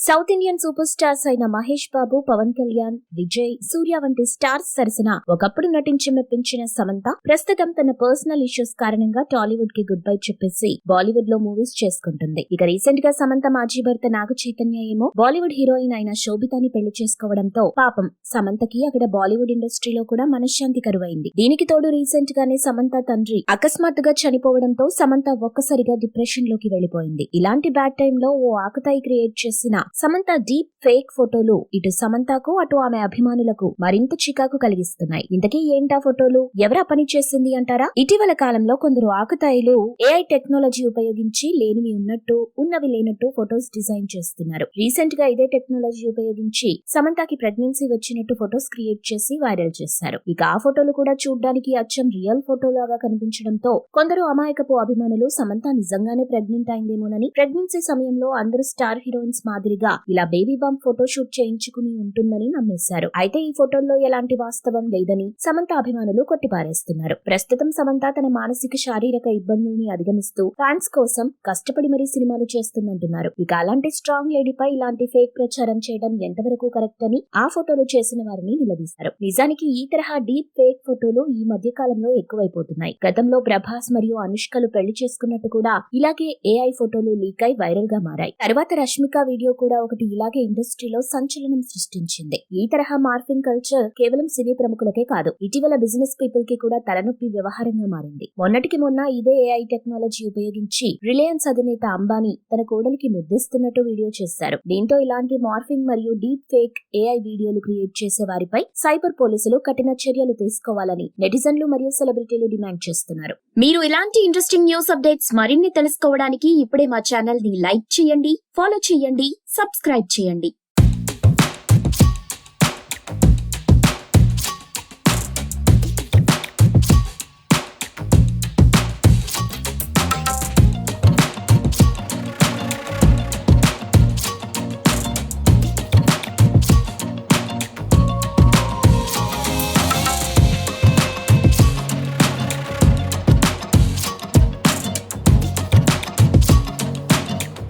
South Indian super stars అయిన మహేష్ బాబు పవన్ కళ్యాణ్ విజయ్ సూర్య వంటి stars సరసన ఒకప్పుడు నటించి మెప్పించిన సమంత ప్రస్తుతం తన పర్సనల్ ఇష్యూస్ కారణంగా టాలీవుడ్కి గుడ్ బై చెప్పేసి బాలీవుడ్లో మూవీస్ చేసుకుంటుంది. ఇక రీసెంట్గా సమంత మాజీ భర్త నాగ చైతన్య ఏమో బాలీవుడ్ హీరోయిన్ అయిన శోభితాని పెళ్ళి చేసుకోవడంతో పాపం సమంతకి అక్కడ బాలీవుడ్ ఇండస్ట్రీలో కూడా మనశ్శాంతి కరువైంది. దీనికి తోడు రీసెంట్ గానే సమంత తండ్రి అకస్మాత్తుగా చనిపోవడంతో సమంత ఒక్కసారిగా డిప్రెషన్లోకి వెళ్ళిపోయింది ఇలాంటి బ్యాడ్ టైంలో ఓ ఆకతాయి క్రియేట్ చేసిన సమంత డీప్ ఫేక్ ఫోటోలు ఇటు సమంతకు అటు ఆమె అభిమానులకు మరింత చికాకు కలిగిస్తున్నాయి. ఇంతకీ ఏంటా ఫోటోలు? ఎవరా పని చేసింది అంటారా? ఇటీవల కాలంలో కొందరు ఆకుతాయిలు ఏఐ టెక్నాలజీ ఉపయోగించి లేనివి ఉన్నట్టు ఉన్నవి లేనట్టు ఫొటోస్ డిజైన్ చేస్తున్నారు. రీసెంట్గా ఇదే టెక్నాలజీ ఉపయోగించి సమంతకి ప్రెగ్నెన్సీ వచ్చినట్టు ఫొటోస్ క్రియేట్ చేసి వైరల్ చేశారు. ఇక ఆ ఫోటోలు కూడా చూడ్డానికి అచ్చం రియల్ ఫోటో లాగా కనిపించడంతో కొందరు అమాయకపు అభిమానులు సమంత నిజంగానే ప్రెగ్నెంట్ అయిందేమోనని ప్రెగ్నెన్సీ సమయంలో అందరూ స్టార్ హీరోయిన్స్ మాదిరిగా ఇలా బేబీ బంప్ ఫోటో షూట్ చేయించుకుని ఉంటుందని నమ్మేశారు. అయితే ఈ ఫోటోల్లో ఎలాంటి వాస్తవం లేదని సమంత అభిమానులు కొట్టిపారేస్తున్నారు. ప్రస్తుతం సమంత తన మానసిక శారీరక ఇబ్బందుల్ని అధిగమిస్తూ ఫ్యాన్స్ కోసం కష్టపడి మరీ సినిమాలు చేస్తుందంటున్నారు. ఇక అలాంటి స్ట్రాంగ్ లేడీపై ఇలాంటి ఫేక్ ప్రచారం చేయడం ఎంతవరకు కరెక్ట్ అని ఆ ఫోటోలు చేసిన వారిని నిలదీశారు. నిజానికి ఈ తరహా డీప్ ఫేక్ ఫోటోలు ఈ మధ్య కాలంలో ఎక్కువైపోతున్నాయి. గతంలో ప్రభాస్ మరియు అనుష్కలు పెళ్ళి చేసుకున్నట్టు కూడా ఇలాగే ఏఐ ఫోటోలు లీక్ అయి వైరల్గా మారాయి. తర్వాత రష్మిక వీడియో కూడా ఒకటి ఇలాగే ఇండస్ట్రీలో సంచలనం సృష్టించింది. ఈ తరహా మార్ఫింగ్ కల్చర్ కేవలం సినీ ప్రముఖులకే కాదు ఇటీవల బిజినెస్ పీపుల్కి కూడా తలనొప్పి వ్యవహారంగా మారింది. మొన్నటికి మొన్న ఇదే ఏఐ టెక్నాలజీ ఉపయోగించి రిలయన్స్ అధినేత అంబానీ తన కోడలికి ముద్దిస్తున్నట్టు వీడియో చేశారు. దీంతో ఇలాంటి మార్ఫింగ్ మరియు డీప్ ఫేక్ ఏఐ వీడియోలు క్రియేట్ చేసే వారిపై సైబర్ పోలీసులు కఠిన చర్యలు తీసుకోవాలని నెటిజన్లు మరియు సెలబ్రిటీలు డిమాండ్ చేస్తున్నారు. మీరు ఇలాంటి ఇంట్రెస్టింగ్ న్యూస్ అప్డేట్స్ మరిన్ని తెలుసుకోవడానికి ఇప్పుడే మా ఛానల్ని లైక్ చేయండి ఫాలో చేయండి సబ్స్క్రైబ్ చేయండి.